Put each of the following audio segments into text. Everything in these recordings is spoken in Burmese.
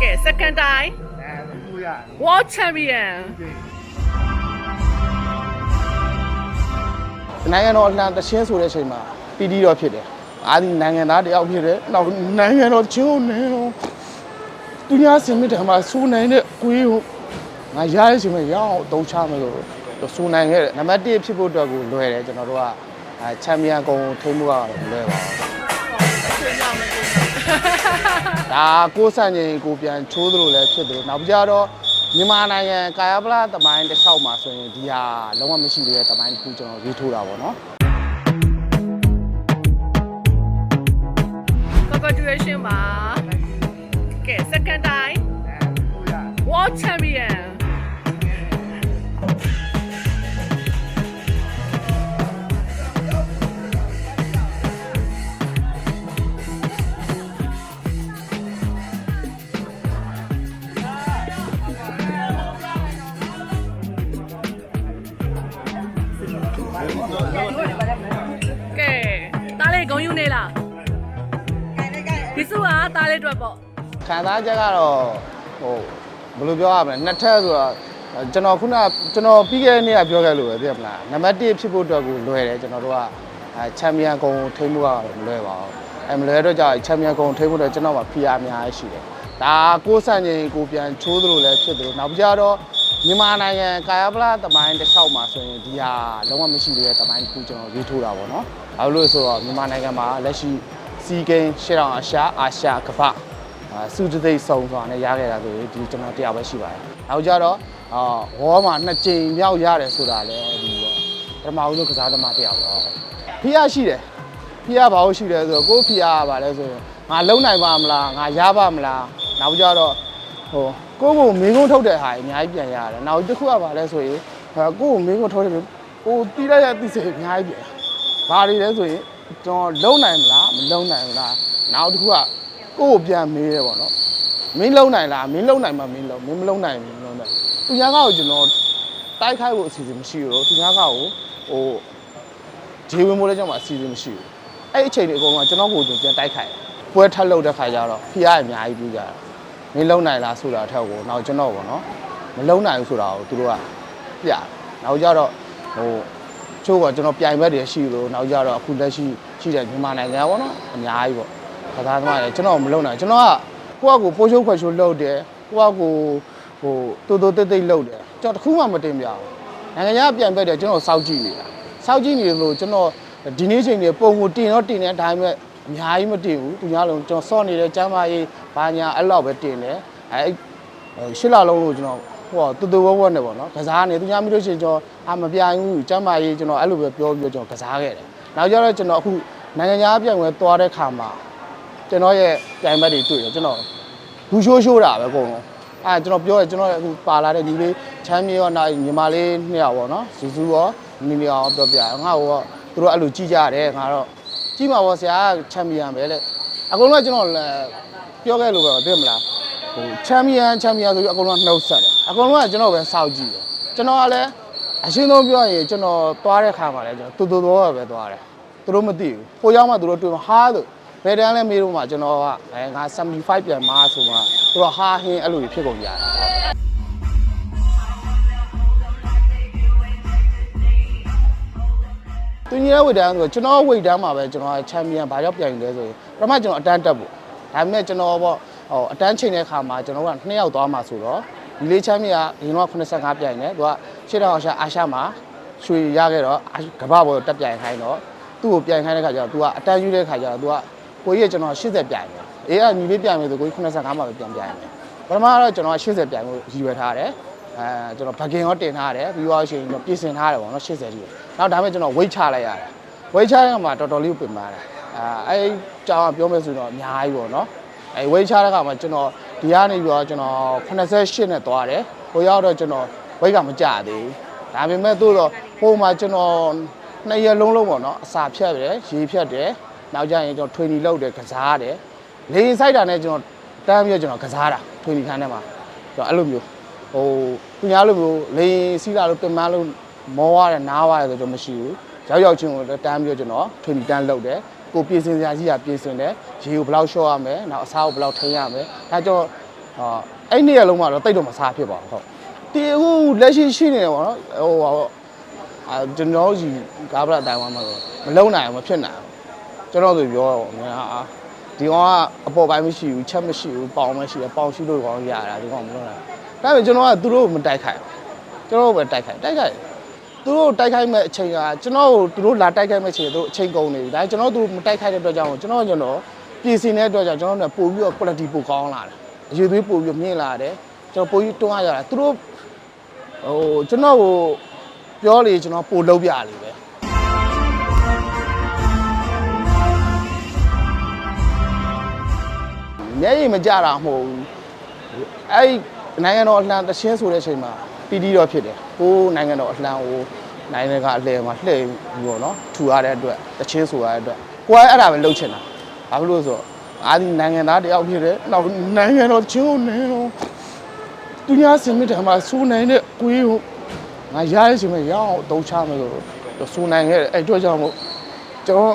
ကဲ second time အဲသူရ world champion နိုင်ငံတော်အလှန်တချင်းဆိုတဲ့အချိန်မှာပီတီတော့ဖြစ်တယ်အားဒီနိုင်ငံသားတယောက်ဖြစ်တယ်နောက်နိုင်ငံတော်ချင်းကိုနေတော့သူများစင်မြင့်တယ်မှာစူနိုင်တဲ့ကိုယ်ကိုငါရရစီမရအောင်အသုံးချမယ်လို့စူနိုင်ခဲ့တယ်နံပါတ်1ဖြစ်ဖို့အတွက်ကိုလွယ်တယ်ကျွန်တော်တို့ကအဲချန်ပီယံကုံထိမှုကတော့မလွယ်ပါဘူး ဒါကိုယ်ဆန့်ကျင်ကိုပြန်ချိုးသလိုလည်းဖြစ်သလိုနောက်ပြတော့မြန်မာနိုင်ငံကာယပလသမိုင်းတစ်လျှောက်မှာဆိုရင်ဒီဟာလုံးဝမရှိသေးတဲ့သမိုင်းတစ်ခုကျွန်တော်ရေးထိုးတာပေါ့နော် congratulation ပါကဲ second time world champion ကဲ ဒီစုကတားလေးအတွက်ပေါ့ခံစားချက်ကတော့ဟိုဘယ်လိုပြောရမလဲနှစ်ထပ်ဆိုတော့ကျွန်တော်ခုနကျွန်တော်ပြီးခဲ့တဲ့နေ့ကပြောခဲ့လို့ပဲသိရမလားနံပါတ်1ဖြစ်ဖို့အတွက်ကိုလွယ်တယ်ကျွန်တော်တို့ကအဲချန်ပီယံကုံထိမှုကတော့မလွယ်ပါဘူးအဲမလွယ်တော့ကြောင့်ချန်ပီယံကုံထိမှုတော့ကျွန်တော်မှာ PR အများကြီးရှိတယ်ဒါကိုယ်ဆန့်ကျင်ကိုပြန်ချိုးသလိုလည်းဖြစ်သလိုနောက်ပြတော့မြန်မာနိုင်ငံကာယပလသမိုင်းတစ်လျှောက်မှာဆိုရင်ဒီဟာလုံးဝမရှိသေးတဲ့သမိုင်းတစ်ခုကျွန်တော်ရေးထိုးတာပေါ့နော်ဘာလို့လဲဆိုတော့မြန်မာနိုင်ငံမှာလက်ရှိ စီဂိမ်းရှေ့တောင်အာရှအာရှကမ္ဘာအာစုတသိပ်စုံဆိုတာနဲ့ရခဲ့တာဆိုရင်ဒီကျွန်တော်တရားပဲရှိပါတယ်။နောက်ကြတော့အာဝေါ်မှာနှစ်ကြိမ်မြောက်ရတယ်ဆိုတာလည်းဒီတော့ပထမဦးဆုံးကစားသမားတရားပေါ့။ဖိအားရှိတယ်။ဖိအားဘာလို့ရှိတယ်ဆိုတော့ကိုယ်ဖိအားကဘာလဲဆိုရင်ငါလုံနိုင်ပါမလားငါရပါမလားနောက်ကြတော့ဟိုကိုယ့်ကိုမင်းကုန်းထုတ်တဲ့ဟာအများကြီးပြန်ရတယ်။နောက်တစ်ခုကဘာလဲဆိုရင်ဟာကိုယ့်ကိုမင်းကုန်းထုတ်တယ်ကိုတီးလိုက်ရသိစေအများကြီးပြန်။ဘာတွေလဲဆိုရင် ကျွန်တော်လုံနိုင်မလားမလုံနိုင်ဘူးလားနောက်တစ်ခုကကိုယ့်ကိုပြန်မေးတယ်ပေါ့နော်မင်းလုံနိုင်လားမင်းလုံနိုင်မှမင်းလုံမင်းမလုံနိုင်ဘူးမလုံနိုင်သူညာကောက်ကိုကျွန်တော်တိုက်ခိုက်ဖို့အစီအစဉ်မရှိဘူးလို့သူညာကောက်ကိုဟိုဂျေဝင်မိုးလည်းကျွန်တော်အစီအစဉ်မရှိဘူးအဲ့အချိန်တွေအကုန်လုံးကကျွန်တော်ကိုကျွန်တော်ပြန်တိုက်ခိုက်ပွဲထပ်လုပ်တဲ့ခါကျတော့ဖိအားအများကြီးပြီးကြတာမင်းလုံနိုင်လားဆိုတာထက်ကိုနောက်ကျွန်တော်ပေါ့နော်မလုံနိုင်ဘူးဆိုတာကိုသူတို့ကပြတယ်နောက်ကြတော့ဟို ချိုးကကျွန်တော်ပြိုင်ဘက်တွေရှိလို့နောက်ကြတော့အခုလက်ရှိရှိတဲ့မြန်မာနိုင်ငံပေါ့နော်အများကြီးပေါ့ကစားသမားလည်းကျွန်တော်မလုပ်နိုင်ကျွန်တော်ကကိုယ့်အကိုပိုးချိုးခွက်ချိုးလုပ်တယ်ကိုယ့်အကိုဟိုတိုးတိုးတိတ်တိတ်လုပ်တယ်ကျွန်တော်တခုမှမတင်ပြဘူးနိုင်ငံခြားပြန်ပဲတယ်ကျွန်တော်စောက်ကြည့်နေတာစောက်ကြည့်နေလို့ကျွန်တော်ဒီနေ့ချိန်တွေပုံကိုတင်တော့တင်တယ်ဒါပေမဲ့အများကြီးမတင်ဘူးသူများလုံးကျွန်တော်စော့နေတဲ့ကျမ်းမာရေးဘာညာအဲ့လောက်ပဲတင်တယ်အဲရှစ်လလုံးလို့ကျွန်တော် ဟိုတူတူဝဝနဲ့ပေါ့နော်ကစားနေသူများမိလို့ရှိရင်ကျွန်တော်အာမပြိုင်ဘူးကျမ်းမာရေးကျွန်တော်အဲ့လိုပဲပြောပြီးတော့ကျွန်တော်ကစားခဲ့တယ်နောက်ကျတော့ကျွန်တော်အခုနိုင်ငံခြားပြန်ဝင်သွားတဲ့ခါမှာကျွန်တော်ရဲ့ပြိုင်ဘက်တွေတွေ့တယ်ကျွန်တော်ဘူးရှိုးရှိုးတာပဲအကုန်လုံးအဲကျွန်တော်ပြောရကျွန်တော်အခုပါလာတဲ့ဒီလေးချမ်းမြေရောနောက်ညီမလေးနှစ်ယောက်ပေါ့နော်ဇူဇူရောနီနီရောပြောပြငါ့ကိုတော့သူတို့အဲ့လိုကြည့်ကြတယ်ငါတော့ကြည့်မှာပေါ့ဆရာချန်ပီယံပဲလေအကုန်လုံးကကျွန်တော်ပြောခဲ့လို့ပဲသိမလား ဟိုချန်ပီယံချန်ပီယံဆိုပြီးအကုန်လုံးနှုတ်ဆက်တယ်အကုန်လုံးကကျွန်တော်ပဲစောက်ကြည့်တယ်ကျွန်တော်ကလည်းအရှင်းဆုံးပြောရင်ကျွန်တော်သွားတဲ့ခါမှာလည်းကျွန်တော်တူတူတော့ပဲသွားတယ်သူတို့မသိဘူးကိုရောက်မှသူတို့တွေ့မှာဟာလို့ဘယ်တန်းလဲမေးတော့မှကျွန်တော်ကအဲငါ75ပြန်မာဆိုမှသူတို့ဟာဟင်းအဲ့လိုကြီးဖြစ်ကုန်ကြတာသူညီရဲ့ဝိတ်တန်းဆိုကျွန်တော်ဝိတ်တန်းမှာပဲကျွန်တော်ချန်ပီယံဘာကြောင့်ပြိုင်လဲဆိုရင်ပထမကျွန်တော်အတန်းတက်ဖို့ဒါပေမဲ့ကျွန်တော်ပေါ့ ဟိုအတန်းချိန်တဲ့ခါမှာကျွန်တော်က2ယောက်သွားမှာဆိုတော့ဒီလေးချန်ပီယံကအရင်တော့85ပြိုင်တယ်သူကရှေ့တောင်အာရှအာရှမှာရွှေရခဲ့တော့ကမ္ဘာပေါ်တက်ပြိုင်ခိုင်းတော့သူ့ကိုပြိုင်ခိုင်းတဲ့ခါကျတော့ तू ကအတန်းယူတဲ့ခါကျတော့ तू ကကိုကြီးကကျွန်တော်80ပြိုင်တယ်အေးကညီလေးပြိုင်မယ်ဆိုကိုကြီး85မှာပဲပြန်ပြိုင်မယ်ပထမတော့ကျွန်တော်80ပြိုင်လို့ရည်ရွယ်ထားတယ်အဲကျွန်တော်ဘဂင်ရောတင်ထားတယ်ပြီးတော့ရှင်ကျွန်တော်ပြင်ဆင်ထားတယ်ပေါ့နော်80တိနောက်ဒါပေမဲ့ကျွန်တော် weight ချလိုက်ရတယ် weight ချတဲ့အခါမှာတော်တော်လေးပြင်ပါတယ်အဲအဲကြောင်ပြောမယ်ဆိုတော့အများကြီးပေါ့နော် အဲ weight ချတဲ့အခါမှာကျွန်တော်ဒီကနေပြီးတော့ကျွန်တော်88နဲ့သွားတယ်ဟိုရောက်တော့ကျွန်တော် weight ကမကျသေးဘူးဒါပေမဲ့သို့တော့ဟိုမှာကျွန်တော်နှစ်ရက်လုံးလုံးပေါ့နော်အစာဖြတ်တယ်ရေဖြတ်တယ်နောက်ကြရင်ကျွန်တော် training လုပ်တယ်ကစားတယ်လေရင်စိုက်တာနဲ့ကျွန်တော်တန်းပြီးတော့ကျွန်တော်ကစားတာ training ခန်းထဲမှာကျွန်တော်အဲ့လိုမျိုးဟိုသူများလိုမျိုးလေရင်စီးလာလို့ပင်မလို့မောရတယ်နားရတယ်ဆိုတော့မရှိဘူးရောက်ရောက်ချင်းကိုတန်းပြီးတော့ကျွန်တော် training တန်းလုပ်တယ် ကိုပြင်ဆင်စရာကြီးကပြင်ဆင်တယ်ရေကိုဘယ်လောက်လျှော့ရမယ်နောက်အစားကိုဘယ်လောက်ထိန်းရမယ်ဒါကြောင့်ဟဟာအဲ့နေ့ရလုံးကတော့တိတ်တော့မစားဖြစ်ပါဘူးဟုတ်ဒီအခုလက်ရှိရှိနေတယ်ပေါ့နော်ဟိုဟာပေါ့အာကျွန်တော်ကြီးကားဗလာတိုင်ဝမ်မှာဆိုမလုံနိုင်ဘူးမဖြစ်နိုင်ဘူးကျွန်တော်ဆိုပြောတော့ငါအာဒီကောင်ကအပေါ်ပိုင်းမရှိဘူးချက်မရှိဘူးပေါင်မရှိတယ်ပေါင်ရှိလို့ကောင်ရတာဒီကောင်မလုံနိုင်ဘူးဒါပေမဲ့ကျွန်တော်ကသူတို့ကိုမတိုက်ခိုက်ဘူးကျွန်တော်တို့ပဲတိုက်ခိုက်တိုက်ခိုက် သူတို့တိုက်ခိုက်မဲ့အချိန်ကကျွန်တော်တို့သူတို့လာတိုက်ခိုက်မဲ့အချိန်ကသူတို့အချိန်ကုန်နေပြီဒါကျွန်တော်တို့မတိုက်ခိုက်တဲ့အတွက်ကြောင့်ကျွန်တော်ကျွန်တော်ပြည်စင်တဲ့အတွက်ကြောင့်ကျွန်တော်တို့ပို့ပြီးတော့ quality ပိုကောင်းလာတယ်အရေးသွေးပို့ပြီးမြင့်လာတယ်ကျွန်တော်ပို့ပြီးတွန်းရရတာသူတို့ဟိုကျွန်တော်ကိုပြောလေကျွန်တော်ပို့လုပ်ပြလေပဲမျက်ရည်မကြတာမဟုတ်ဘူးအဲ့ဒီနိုင်ငံတော်အလှန်တချင်းဆိုတဲ့အချိန်မှာ ပီတီတော့ဖြစ်တယ်ဟိုးနိုင်ငံတော်အလှန်ဟိုနိုင်ငံကအလှည့်မှာလှည့်ပြီးပေါ့နော်ထူရတဲ့အတွက်တချင်းဆိုရတဲ့အတွက်ကိုယ်ကအဲ့ဒါပဲလှုပ်ချင်တာဘာဖြစ်လို့လဲဆိုတော့အားဒီနိုင်ငံသားတယောက်ဖြစ်တယ်နောက်နိုင်ငံတော်ချင်းကိုနိုင်ငံတော်သူများစင်မြစ်တယ်မှာစူးနိုင်တဲ့ကိုယ်ကိုငါရရစီမဲ့ရအောင်အသုံးချမယ်ဆိုတော့စူးနိုင်ခဲ့တယ်အဲ့အတွက်ကြောင့်မို့ကျွန်တော်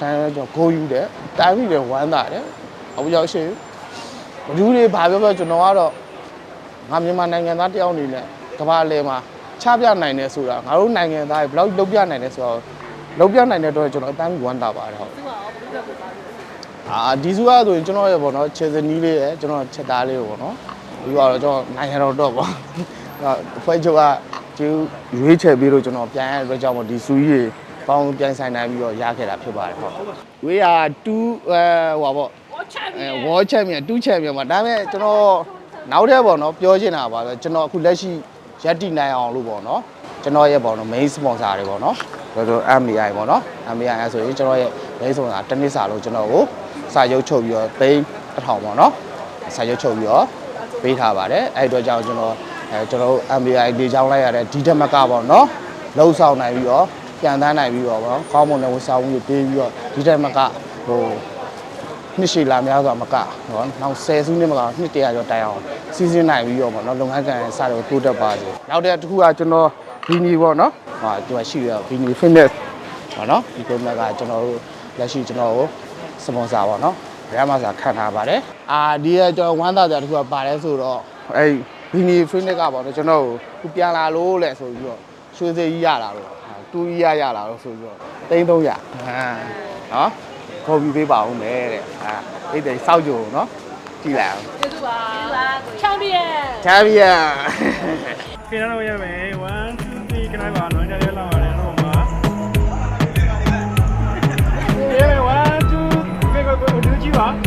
တိုင်းကျွန်တော်ဂိုးယူတယ်တိုင်းပြီးတယ်ဝမ်းသာတယ်အခုရောက်ရှိဘလူးတွေဘာပြောပြောကျွန်တော်ကတော့ ငါမြန်မာနိုင်ငံသားတယောက်အနေနဲ့ကမ္ဘာအလယ်မှာချပြနိုင်တယ်ဆိုတာငါတို့နိုင်ငံသားတွေဘယ်လောက်လုပ်ပြနိုင်တယ်ဆိုတော့လုပ်ပြနိုင်တဲ့အတွက်ကျွန်တော်အတန်းပြီးဝမ်းသာပါတယ်ဟုတ်သူကရောဘယ်လိုလုပ်ပါလဲအာဒီစုကဆိုရင်ကျွန်တော်ရဲ့ပေါ့နော်ခြေစနီးလေးရယ်ကျွန်တော်ချက်သားလေးကိုပေါ့နော်ပြီးတော့ကျွန်တော်နိုင်ငံတော်တော့ပေါ့တော့ဖွဲ့ချုပ်ကကျူရွေးချယ်ပြီးတော့ကျွန်တော်ပြန်ရတဲ့အတွက်ကြောင့်မို့ဒီစုကြီးတွေပေါင်းပြန်ဆိုင်နိုင်ပြီးတော့ရခဲ့တာဖြစ်ပါတယ်ဟုတ်ဝေးရ2အဲဟိုပါပေါ့ဝါချန်ပီအဲယံဝေါ်ချန်ပီယံ2ချန်ပီယံမှာဒါပေမဲ့ကျွန်တော် နောက်တဲ့ပေါ့နော်ပြောချင်တာပါဆိုကျွန်တော်အခုလက်ရှိရက်တီနိုင်အောင်လို့ပေါ့နော်ကျွန်တော်ရဲ့ပေါ့နော် main sponsor တွေပေါ့နော်ဆိုတော့ MBI ပေါ့နော် MBI ဆိုရင်ကျွန်တော်ရဲ့ main sponsor တစ်နှစ်စာလို့ကျွန်တော်ကိုစာရုပ်ချုပ်ပြီးတော့သိန်းတစ်ထောင်ပေါ့နော်စာရုပ်ချုပ်ပြီးတော့ပေးထားပါတယ်အဲ့ဒီတော့ကြောင့်ကျွန်တော်အဲကျွန်တော်တို့ MBI ဒေချောင်းလိုက်ရတဲ့ဒီတက်မကပေါ့နော်လှုပ်ဆောင်နိုင်ပြီးတော့ပြန်တန်းနိုင်ပြီးတော့ပေါ့နော်ကောင်းမွန်တဲ့ဝန်ဆောင်မှုတွေပေးပြီးတော့ဒီတက်မကဟို နှစ်ရှည်လာများစွာမကနော်နောက်10စုနှစ်မကနှစ်တရာကျော်တိုင်အောင်စီစဉ်နိုင်ပြီးတော့ပေါ့နော်လုပ်ငန်းကံစတော့တိုးတက်ပါစေနောက်တစ်ခုကကျွန်တော်ဘီနီပေါ့နော်ဟာဒီမှာရှိရဘီနီ fitness ပေါ့နော်ဒီကုမ္ပဏီကကျွန်တော်တို့လက်ရှိကျွန်တော်ကိုစပွန်ဆာပေါ့နော်ရမစာခံထားပါတယ်အာဒီကကျွန်တော်ဝမ်းသာကြတစ်ခုကပါတယ်ဆိုတော့အဲ့ဘီနီ fitness ကပေါ့နော်ကျွန်တော်ကိုခုပြန်လာလို့လဲဆိုပြီးတော့ရွှေစေးကြီးရလာတော့တူကြီးရရလာတော့ဆိုပြီးတော့3300ဟာနော် ခေါ်ပြီးပေးပါဦးမယ်တဲ့အာအိတ်တယ်စောက်ကြုံနော်ကြည့်လိုက်အောင်ကျေးဇူးပါကျေးဇူးပါချန်ပီယံချာဗီယံကဲတော့ရမယ်1 2 3ခဏပါနော်ကြရလောက်ပါတယ်တော့မှာရေ1 2ကဲကိုကိုဒူကြည့်ပါရေ1